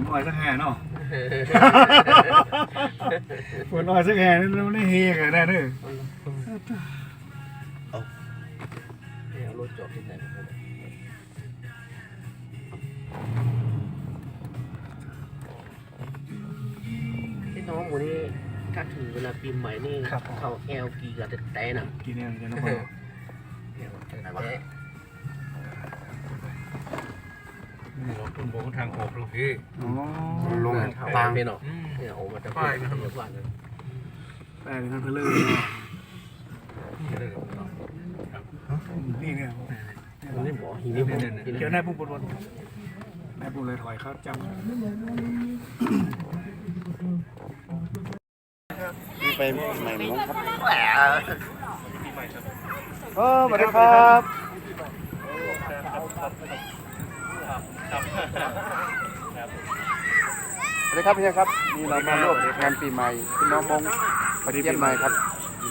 นอ้อยสักแห่เนาะ ฝนอ้อยสักแห่นี่มันไม่เฮกันแน่เด้อเอารถจอดที่ไหนพี่น้องวันนี้ถ้าถึงเวลาปีใหม่นี่ เข้าแอลกีกับแต่น่ะ กินเนี่ยจะน้ำมัน เราต้นบอกทางออกลูกพี่อ๋อลงทางพี่เนาะอืมเนี่ยออกมาจากป้ายนะครับเดี๋ยวก่อนนะแปลงกันเพลินเนาะนี่เนี่ยมันไม่บอกหินนี่ผมหินเดี๋ยวนายปุ่มปนวนนายปุ่มเลยถอยเขาจับไปใหม่มงครับเออสวัสดีครับ สวัสดีครับพี่ครับนี่เรามาร่วมงานปีใหม่พี่น้องมงปฏิเทียนใหม่ครับ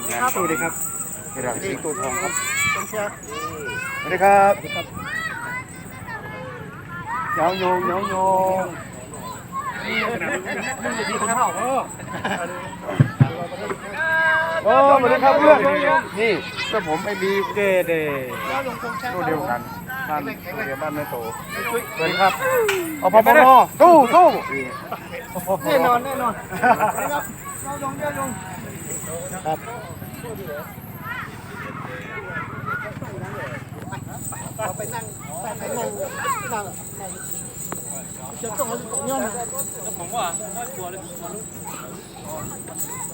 งานสวัสดีครับเกี่ยวกับสิงโตทองครับสวัสดีครับเยาโยงเยาโยงโอ้สวัสดีครับเพื่อนนี่ก็ผมไอ้บีเดเดรุ่นเดียวกัน ท่านเรียนบ้านแม่โตสวัสดีครับอพปงตู้ตู้แน่นอนแน่นอนครับอันนี้เป็นน้ำซอสที่ไปไหนเนาะไปไหน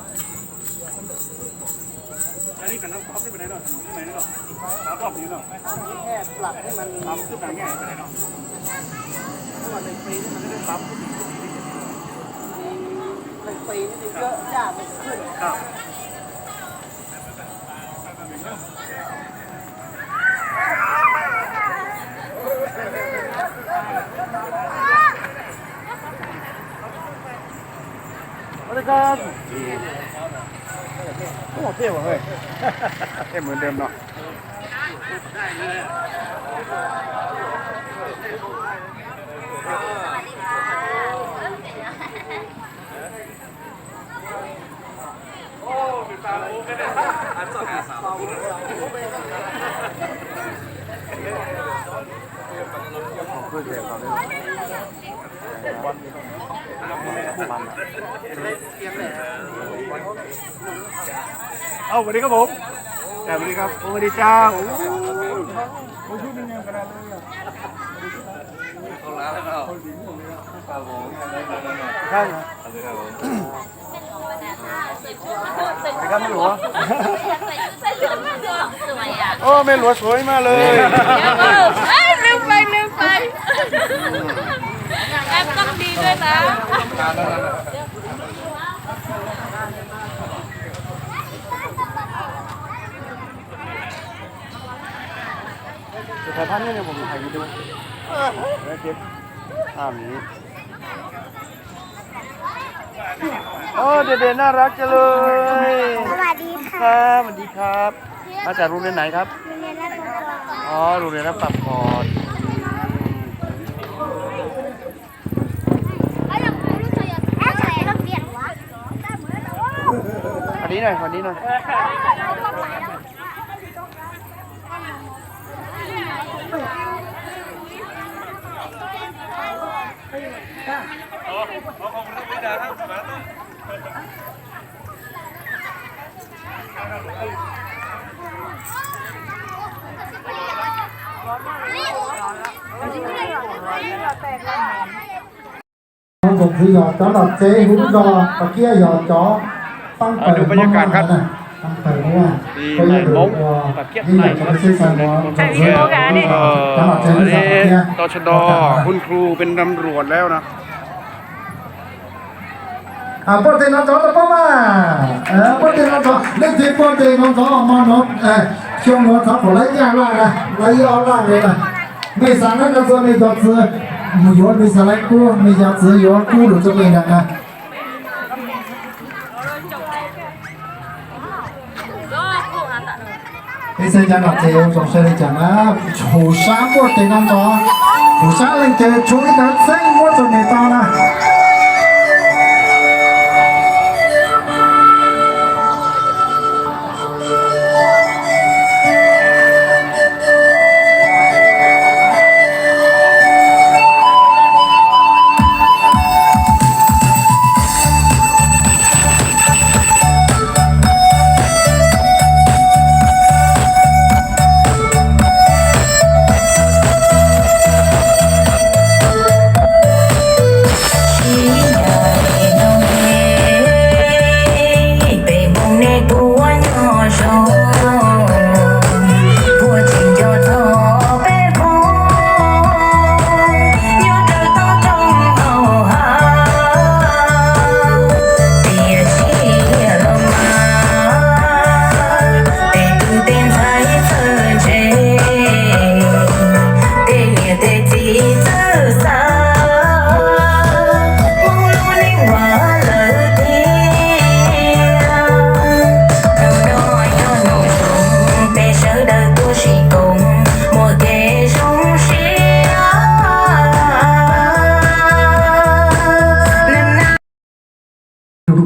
เนาะน้ำซอสนี้เนาะแค่ปรับให้มันทำขึ้นมาง่ายไปไหนเนาะถ้าวันในปีนี่มันไม่ได้ปรับขึ้นในปีนี่เยอะยากไม่ขึ้นครับสวัสดีครับ โอ้เท่ว่ะเฮ้ยเท่เหมือนเดิมเนาะคือเสียงเขาเลยมันอะ เอาสวัสดีครับผมสวัสดีครับสวัสดีเจ้าโอ้โหผมชื่อเป็นไงขนาดนี้อะข้างเหรอสวัสดีครับไม่หลวใส่ชุดแม่หลวงสวยอะโอ้แม่หลวสวยมากเลยเดี๋ยวก็เอ้ยลืมไปลืมไปแอปต้องดีด้วยนะ ถ่ายภาพนี่เนี่ยผมถ่ายวิดีโอแล้วเก็บภาพนี้โอ้เด็กๆน่ารักจังเลยสวัสดีคค่ะรับสวัสดีครับ มาจากโรงเรียนไหนครับโรงเรียนรัตนกรอ๋อโรงเรียนรับปรับก่อนไอ้ยังไม่รู้จะยังไงใส่ต้องเปลี่ยนวะอันนี้หน่อยอันนี้หน่อย ผมคือหยอดจ้อหลอดเจ๊หุ้นดอตะเกียหยอดจ้อตั้งแต่เอาดูบรรยากาศครับ ตั้งแต่เมื่อวานปีใหม่มงตะเกียบไหนครับซื้อใส่หมอเออจ้อหลอดเจ๊อันหุ้นนี้ดอตะเกียตชดคุณครูเป็นตำรวจแล้วนะอ่าปกติน้องจ้อตะป้อมาเออปกติน้องจ้อเล่นทีปกติน้องจ้อมอนกเออช่วงนู้นครับผ มไล่ยากล่างนะไล่ยอล่างเลยนะไม่สั่งนั้นก็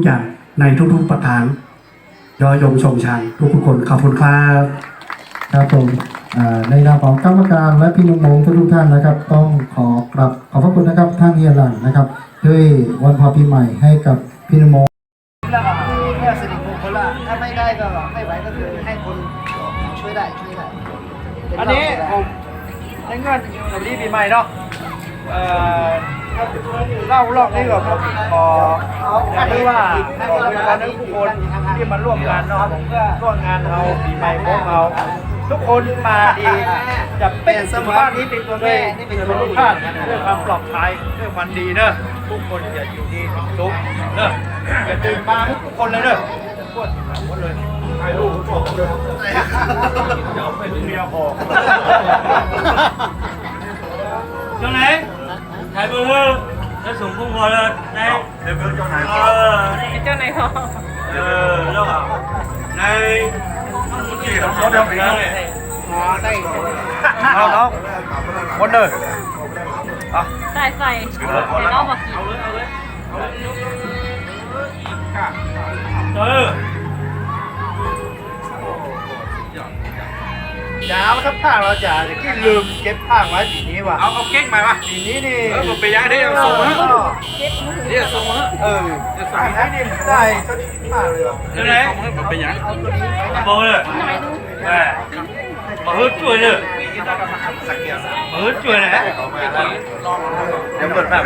ๆอย่างในทุกๆประการยอยงชมชัยทุกๆคนขอบคุณครับครับผมอ่าในนามของกรรมการและพี่น้องๆทุกๆท่านนะครับ ต้องขอกราบขอบพระคุณนะครับท่านเฮียหลังนะครับ ด้วยวันพอปีใหม่ให้กับพี่น้องแล้วก็เพื่อสิริมงคลละถ้าไม่ได้ก็ไม่ไหวก็คือให้คนช่วยได้ช่วยได้เป็อันนี้ผมในเงินสวัสดีปีใหม่เนาะเอ่อเล่ารอบนี้ก่อนผมขออยากรู้ว่าขอเป็นวันนั้นทุกคนที่มาร่วมงานเนาะร่วมงานเราปีใหม่ของเราทุกคนมาดีจะเป็นสมาธิเป็นตัวแม่เป็นสุขภาพด้วยความปลอดภัยด้วยความดีเนอะทุกคนอย่าอยู่ดีมีสุขเนอะอย่าตื่นมาทุกคนเลยเนอะปวดหัวเลยถ่ายรูปผมเลยเดี๋ยวไปเมียออก chỗ này thầy bưng ơi nó sùng không ngồi lên đây thầy bưng chỗ này ờ đây เจ้าไหนพอ ờ đâu à đây chỉ không có đâu này เอาน้องวนเลยอ่ จ๋าครับผ้าเราจ๋าจะที่ลืมเก็บผ้าไว้ปีนี้ว่ะเอาเอาเก๊กมาป่ะปีนี้นี่ เออผมไปย้ายได้เอาส่งมาเดี๋ยวส่งมาเออผ้าให้นี่ได้ก็ผ้าเลยว่ะเดี๋ยวไหนผมไปย้ายบอกเลยแม่มาฮึดช่วยเลยมาฮึดช่วยนะเดี๋ยวเปิดแบบ